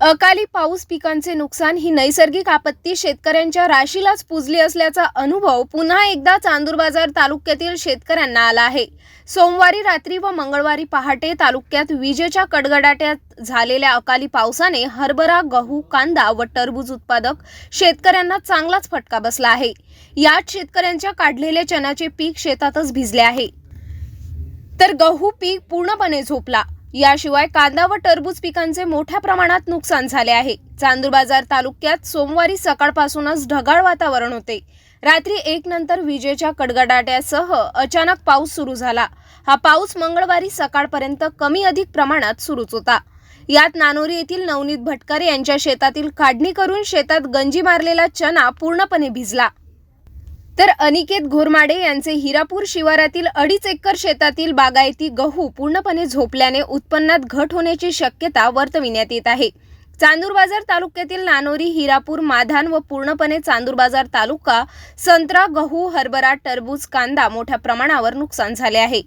अकाली पाऊस पिकांचे नुकसान ही नैसर्गिक आपत्ती शेतकऱ्यांच्या राशीलाच पुजली असल्याचा अनुभव पुन्हा एकदा चांदूर बाजार तालुक्यातील शेतकऱ्यांना आला आहे. सोमवारी रात्री व मंगळवारी पहाटे तालुक्यात विजेच्या कडगडाट्यात झालेल्या अकाली पावसाने हरभरा गहू कांदा व टरबूज उत्पादक शेतकऱ्यांना चांगलाच फटका बसला आहे. यात शेतकऱ्यांच्या काढलेले चण्याचे पीक शेतातच भिजले आहे. तर गहू पीक पूर्णपणे झोपला. याशिवाय कांदा व टरबूज पिकांचे मोठ्या प्रमाणात नुकसान झाले आहे. चांदूर बाजार तालुक्यात सोमवारी सकाळपासूनच ढगाळ वातावरण होते. रात्री एक नंतर विजेच्या कडगडाट्यासह अचानक पाऊस सुरू झाला. हा पाऊस मंगळवारी सकाळपर्यंत कमी अधिक प्रमाणात सुरूच होता. यात नानोरी येथील नवनीत भटकर यांच्या शेतातील काढणी करून शेतात गंजी मारलेला चना पूर्णपणे भिजला. तर अनिकेत घोरमाडे यांचे हिरापूर शिवारातील अडीच एकर शेतातील बागायती गहू पूर्णपणे झोपल्याने उत्पन्नात घट होण्याची शक्यता वर्तविण्यात येत आहे. चांदूर बाजार तालुक्यातील नानोरी हिरापूर माधान व पूर्णपणे चांदूर बाजार तालुका संत्रा गहू हरभरा टरबूज कांदा मोठ्या प्रमाणावर नुकसान झाले आहे.